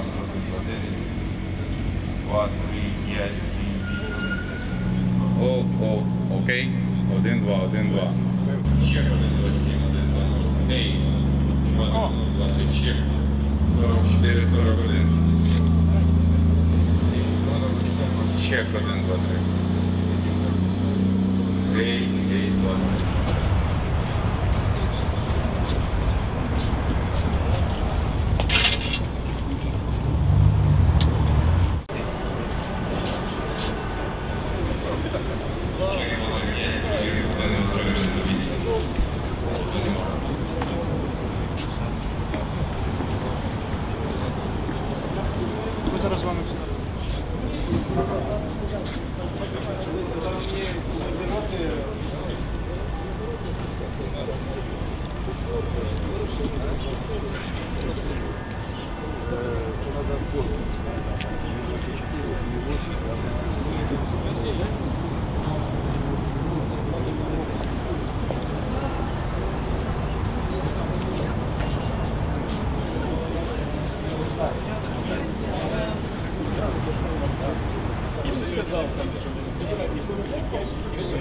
Раз, один, два, дев'ять. Два, три, п'ять, сім, вісім. О, о, окей. Один, два, один, два. Чек один, два, сім, один, два. Ей. Два, два, три, чек. 44, 41. Чек один, два, три. Ей, ей, два, три.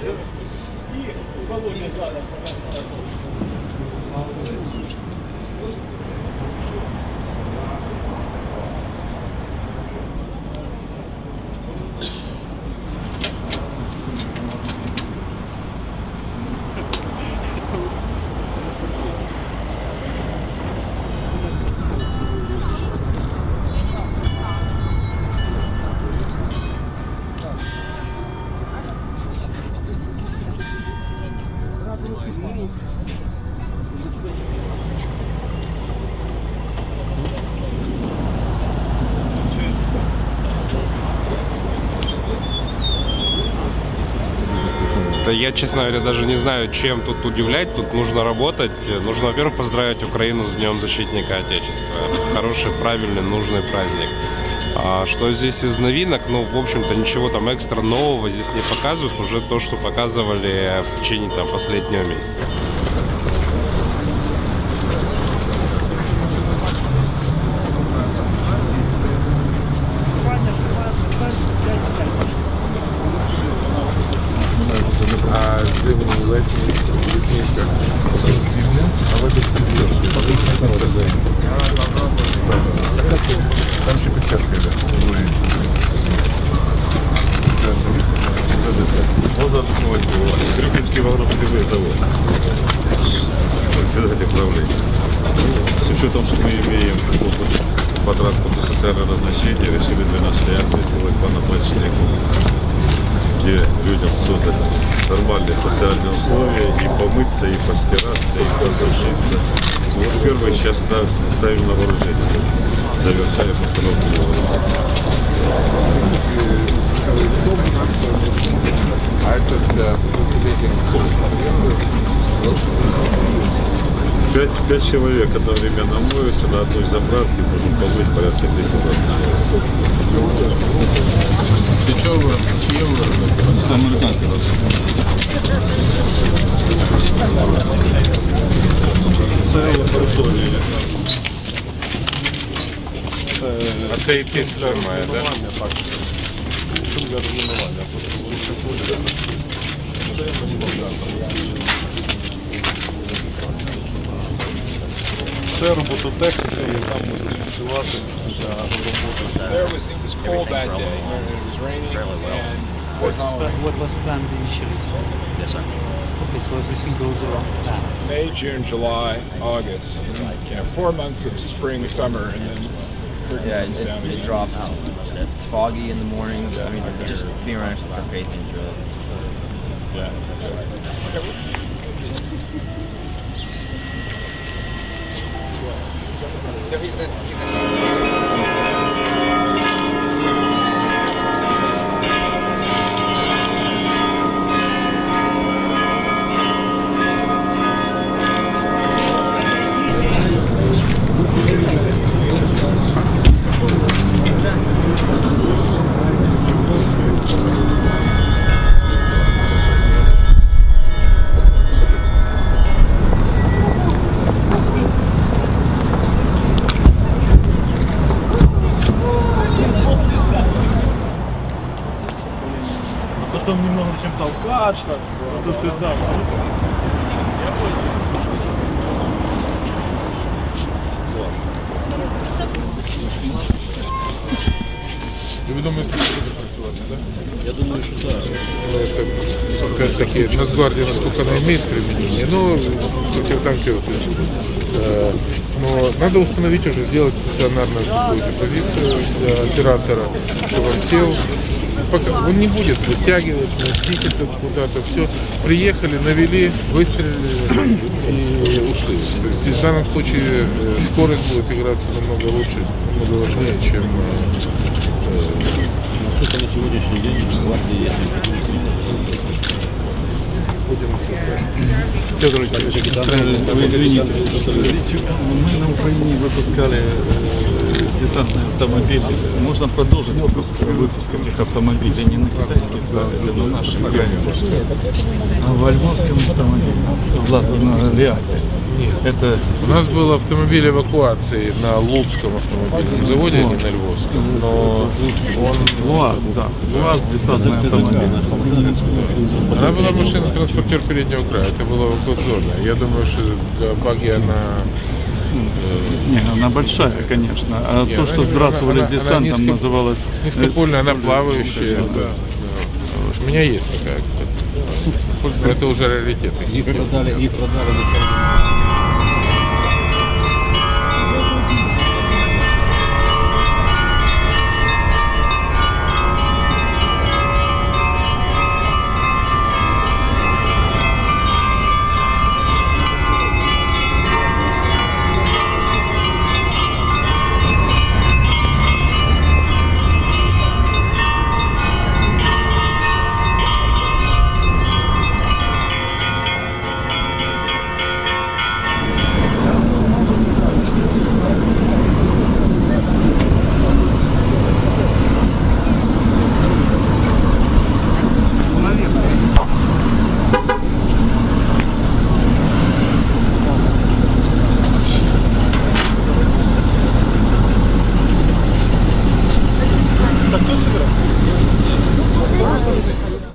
И Володя задом. Молодцы. Да я, честно говоря, даже не знаю, чем тут удивлять. Тут нужно работать. Нужно, во-первых, поздравить Украину с Днем Защитника Отечества. Хороший, правильный, нужный праздник. А что здесь из новинок? Ну, в общем-то, ничего там экстра нового здесь не показывают. Уже то, что показывали в течение там, последнего месяца. Там ще підчерка нормальные социальные условия и помыться, и постираться, и посушиться. Вот первый сейчас ставим, ставим на вооружение. На вооружение. А для Пять, пять человек одновременно моются на одной заправке, можем помыть порядка 10 Ти чого ви? Чиє ви робите? Це американське Це лабораторія. А це і ти фірма, да? Для розмінування. Це робототехніка, і там будуть працювати для роботи. There was, it was cold that day, it was raining, and But what was planned initially? Yes, sir. Okay, so everything goes along plan. May, June, July, August, you know, four months of spring, summer, and then curtain Yeah, comes it, down it, again. it drops out. It's foggy in the mornings. I mean, it just being around us to pay things really. he's in, he's in. Чем толкач, так. А тут ты знаешь, что Ви думаєте, що буде працювати, так? Я думаю, що так. Ну, это, опять-таки, Нацгвардия, насколько она имеет применение, ну, противотанковые э, но надо установить уже, сделать стационарную какую-то позицию для оператора, чтобы он сел. Пока он не будет вытягивать, носить это куда-то, все. Приехали, навели, выстрелили и ушли. То есть в данном случае э, скорость будет играться намного лучше, намного важнее, чем э, Насколько на сегодняшний день в гвардии есть Алексеевич, Вы извините, мы на Украине выпускали э, десантные автомобили. Можно продолжить выпуск, выпуск этих автомобилей? Не на китайские ставили, но наши украинские. А в Альмовском автомобиле, в лазерном авиации. Это У нас был автомобиль эвакуации на Луцком автомобильном заводе, а не на Львовском. Но он, УАЗ, да. УАЗ десантный автомобиль. она была машина-транспортер переднего края, это была эвакуационная. Я думаю, что для баги она... Не, она большая, конечно. А Не, то, что сбрасывали с она десантом, низко- называлось... Низкопольная, она э, плавающая. да. Да. У меня есть такая. Это уже раритет. Их продали, их продали